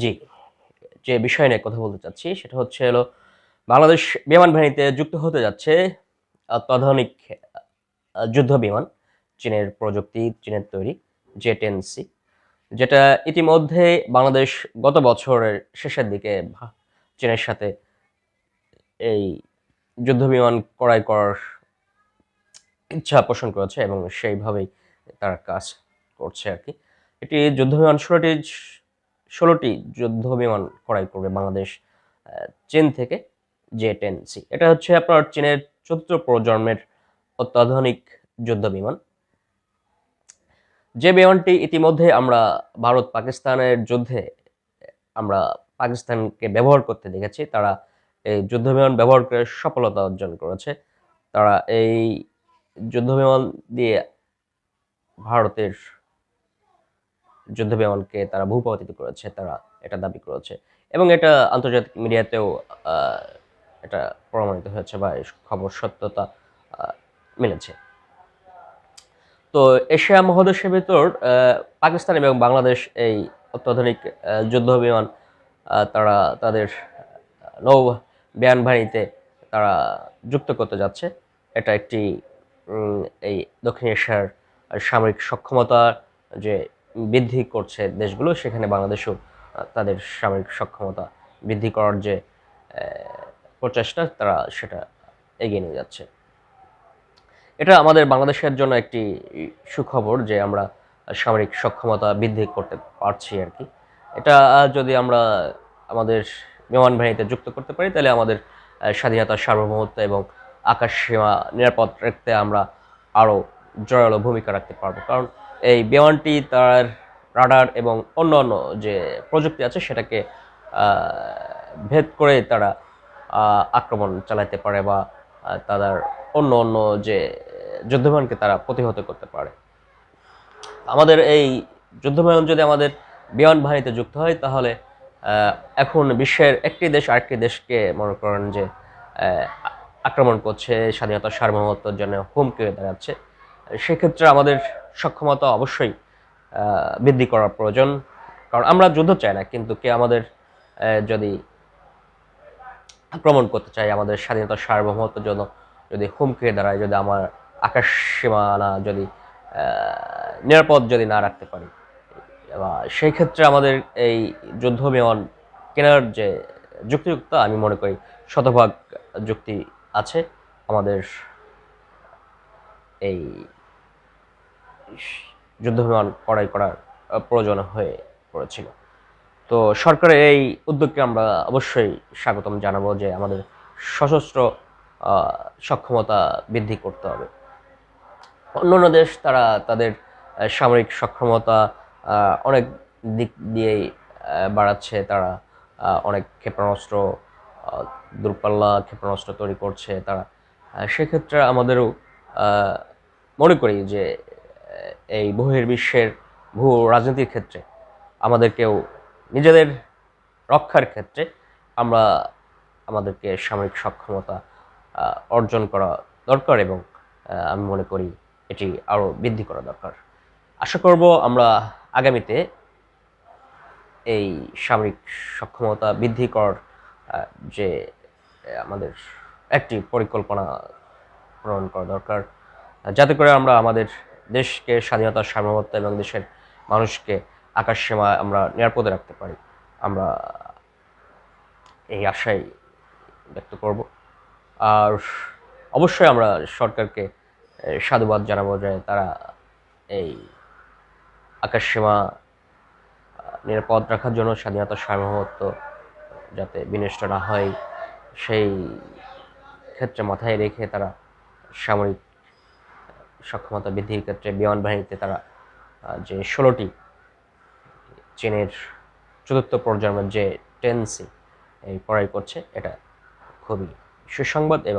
জি, যে বিষয় নিয়ে কথা বলতে চাচ্ছি, সেটা হচ্ছে হলো বাংলাদেশ বিমান বাহিনীতে যুক্ত হতে যাচ্ছে অত্যাধুনিক যুদ্ধ বিমান, চীনের প্রযুক্তি, চীনের তৈরি জে টেন সি, যেটা ইতিমধ্যে বাংলাদেশ গত বছরের শেষের দিকে চীনের সাথে এই যুদ্ধ বিমান ক্রয় করার ইচ্ছা পোষণ করেছে এবং সেইভাবেই তারা কাজ করছে আর কি। এটি যুদ্ধ বিমান ষোলোটি ষোলোটি যুদ্ধ বিমান ক্রয় করবে বাংলাদেশ চীন থেকে জে টেন সি। এটা হচ্ছে আপনার চীনের চতুর্থ প্রজন্মের অত্যাধুনিক যুদ্ধ বিমান। যে বিমানটি ইতিমধ্যে আমরা ভারত পাকিস্তানের যুদ্ধে, আমরা পাকিস্তানকে ব্যবহার করতে দেখেছি, তারা এই যুদ্ধ বিমান ব্যবহার করে সফলতা অর্জন করেছে। তারা এই যুদ্ধ বিমান দিয়ে ভারতের যুদ্ধ বিমানকে তারা ভূপাতিত করেছে, তারা এটা দাবি করেছে। এবং এটা আন্তর্জাতিক মিডিয়াতেও এটা প্রমাণিত হয়েছে বা খবর সত্যতা মিলেছে। তো এশিয়া মহাদেশের ভিতর পাকিস্তান এবং বাংলাদেশ এই অত্যাধুনিক যুদ্ধ বিমান তারা তাদের নৌ বাহিনীতে তারা যুক্ত করতে যাচ্ছে। এটা একটি এই দক্ষিণ এশিয়ার সামরিক সক্ষমতা যে বৃদ্ধি করছে দেশগুলো, সেখানে বাংলাদেশও তাদের সামরিক সক্ষমতা বৃদ্ধি করার যে প্রচেষ্টা, তারা সেটা এগিয়ে নিয়ে যাচ্ছে। এটা আমাদের বাংলাদেশের জন্য একটি সুখবর যে আমরা সামরিক সক্ষমতা বৃদ্ধি করতে পারছি আর কি। এটা যদি আমরা আমাদের বিমান বাহিনীতে যুক্ত করতে পারি, তাহলে আমাদের স্বাধীনতা, সার্বভৌমত্ব এবং আকাশ সীমা নিরাপদ রাখতে আমরা আরও জোরালো ভূমিকা রাখতে পারব। কারণ এই বিমানটি তার রাডার এবং অন্যান্য যে প্রযুক্তি আছে সেটাকে ভেদ করে তারা আক্রমণ চালাতে পারে বা তাদের অন্য অন্য যে যুদ্ধবিমানকে তারা প্রতিহত করতে পারে। আমাদের এই যুদ্ধবিমান যদি আমাদের বিমান বাহিনীতে যুক্ত হয়, তাহলে এখন বিশ্বের একটি দেশ আরেকটি দেশকে মনে করেন যে আক্রমণ করছে স্বাধীনতা সার্বভৌমত্বের জন্য হুমকি হয়ে দাঁড়াচ্ছে। সেক্ষেত্রে আমাদের সক্ষমতা অবশ্যই বৃদ্ধি করার প্রয়োজন। কারণ আমরা যুদ্ধ চাই না, কিন্তু কে আমাদের যদি আক্রমণ করতে চাই আমাদের স্বাধীনতা সার্বভৌমত্বের জন্য যদি হুমকি দাঁড়ায় যদি আমার আকাশ সীমানা যদি নিরাপদ যদি না রাখতে পারি সেই ক্ষেত্রে আমাদের এই যুদ্ধ বিমান কেনার যে যুক্তিযুক্ত, আমি মনে করি শতভাগ যুক্তি আছে। আমাদের এই যুদ্ধ বিমান ক্রয় করার প্রয়োজন হয়ে পড়েছিল। তো সরকারের এই উদ্যোগকে আমরা অবশ্যই স্বাগতম জানাব যে আমাদের সশস্ত্র সক্ষমতা বৃদ্ধি করতে হবে। অন্যান্য দেশ তারা তাদের সামরিক সক্ষমতা অনেক দিক দিয়েই বাড়াচ্ছে। তারা অনেক ক্ষেপণাস্ত্র দূরপাল্লা ক্ষেপণাস্ত্র তৈরি করছে। তারা সেক্ষেত্রে আমাদেরও মনে করি যে এই বহির্বিশ্বের ভূ রাজনীতির ক্ষেত্রে, আমাদেরকেও নিজেদের রক্ষার ক্ষেত্রে আমরা আমাদেরকে সামরিক সক্ষমতা অর্জন করা দরকার এবং আমি মনে করি এটি আরও বৃদ্ধি করা দরকার। আশা করব আমরা আগামীতে এই সামরিক সক্ষমতা বৃদ্ধি করার যে আমাদের একটি পরিকল্পনা প্রণয়ন করা দরকার। যাতে করে আমরা আমাদের দেশকে স্বাধীনতা, সার্বভৌমত্ব এবং দেশের মানুষকে আকাশ সীমা আমরা নিরাপদে রাখতে পারি। আমরা এই আশাই ব্যক্ত করব। আর অবশ্যই আমরা সরকারকে সাধুবাদ জানাব যে তারা এই আকাশ সীমা নিরাপদ রাখার জন্য স্বাধীনতা, সার্বভৌমত্ব যাতে বিনষ্ট না হয়, সেই ক্ষেত্রে মাথায় রেখে তারা সামরিক সক্ষমতা বৃদ্ধির ক্ষেত্রে বিমান বাহিনীতে তারা যে ষোলোটি চীনের চতুর্থ প্রজন্মের যে টেন্সি এই পড়াই করছে, এটা খুবই সুসংবাদ এবং